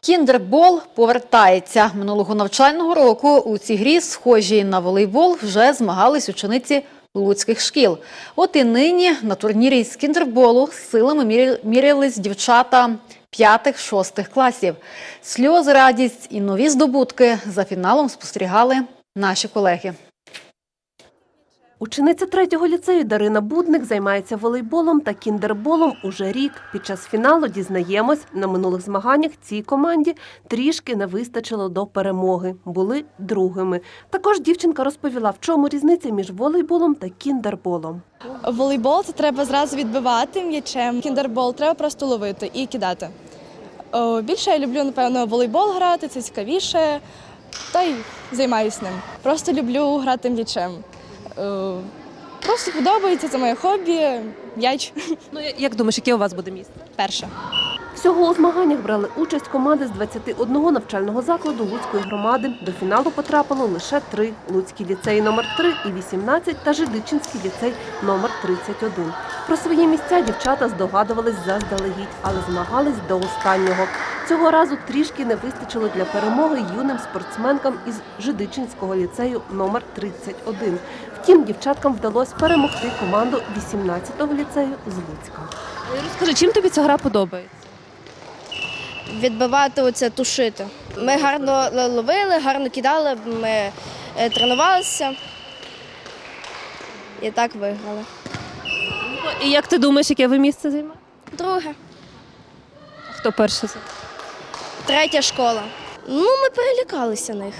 Кіндербол повертається минулого навчального року. У цій грі, схожій на волейбол, вже змагались учениці луцьких шкіл. От і нині на турнірі з кіндерболу силами мірялись дівчата п'ятих-шостих класів. Сльози, радість і нові здобутки за фіналом спостерігали наші колеги. Учениця третього ліцею Дарина Будник займається волейболом та кіндерболом уже рік. Під час фіналу дізнаємось, на минулих змаганнях цій команді трішки не вистачило до перемоги. Були другими. Також дівчинка розповіла, в чому різниця між волейболом та кіндерболом. Волейбол це треба зразу відбивати м'ячем. Кіндербол треба просто ловити і кидати. Більше я люблю, напевно, волейбол грати, це цікавіше, та й займаюся ним. Просто люблю грати м'ячем. О, Просто подобається, це моє хобі, м'яч Ну як думаєш, яке у вас буде місце? перше. Всього у змаганнях брали участь команди з 21 навчального закладу Луцької громади. До фіналу потрапило лише три – Луцький ліцей номер 3 і 18 та Жидичинський ліцей номер 31. Про свої місця дівчата здогадувались заздалегідь, але змагались до останнього. Цього разу трішки не вистачило для перемоги юним спортсменкам із Жидичинського ліцею номер 31. Втім, дівчаткам вдалося перемогти команду 18-го ліцею з Луцька. Розкажи, чим тобі ця гра подобається? відбивати оце, тушити. Ми гарно ловили, гарно кидали, ми е, тренувалися і так виграли. І як ти думаєш, яке ви місце займаєте? Друге, Хто перший? Третя школа. Ну, ми перелякалися них.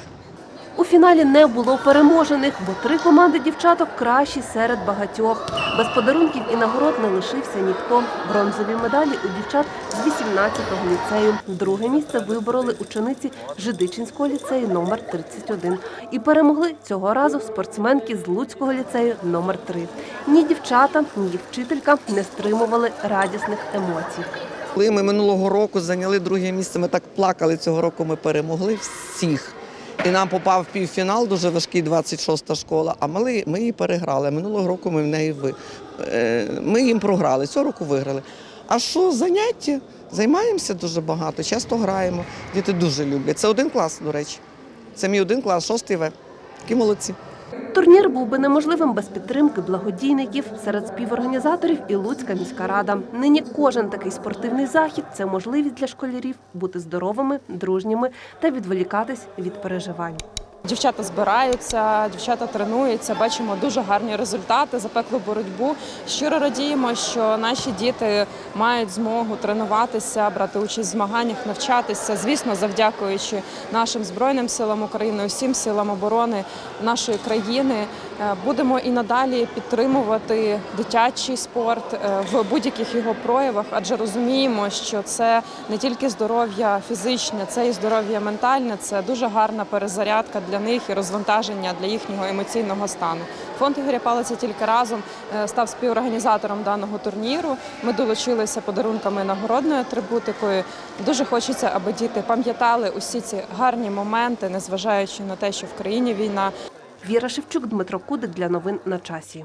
У фіналі не було переможених, бо три команди дівчаток кращі серед багатьох. Без подарунків і нагород не лишився ніхто. Бронзові медалі у дівчат з 18-го ліцею. Друге місце вибороли учениці Жидичинського ліцею номер 31. І перемогли цього разу спортсменки з Луцького ліцею номер 3. Ні дівчата, ні вчителька не стримували радісних емоцій. Коли ми минулого року зайняли друге місце, ми так плакали. Цього року ми перемогли всіх. І нам попав півфінал, дуже важкий 26-та школа. А ми, ми її переграли. Минулого року ми в неї ви, е, ми їм програли. Цього року виграли. А що заняття? Займаємося дуже багато, часто граємо. Діти дуже люблять. Це один клас, до речі. Це мій один клас, шостий В. Такі молодці. Турнір був би неможливим без підтримки благодійників серед співорганізаторів і Луцька міська рада. Нині кожен такий спортивний захід це можливість для школярів бути здоровими, дружніми та відволікатись від переживань. Дівчата збираються, дівчата тренуються, бачимо дуже гарні результати, запеклу боротьбу. Щиро радіємо, що наші діти мають змогу тренуватися, брати участь в змаганнях, навчатися. Звісно, завдякуючи нашим збройним силам України, усім силам оборони нашої країни. Е, Будемо і надалі підтримувати дитячий спорт е, в будь-яких його проявах, адже розуміємо, що це не тільки здоров'я фізичне, це і здоров'я ментальне. Це дуже гарна перезарядка для них і розвантаження для їхнього емоційного стану. Фонд Ігоря Палиця тільки разом е, став співорганізатором даного турніру. Ми долучилися подарунками і нагородною атрибутикою. Дуже хочеться, аби діти пам'ятали усі ці гарні моменти, незважаючи на те, що в країні війна. Віра Шевчук, Дмитро Кудик для новин на часі.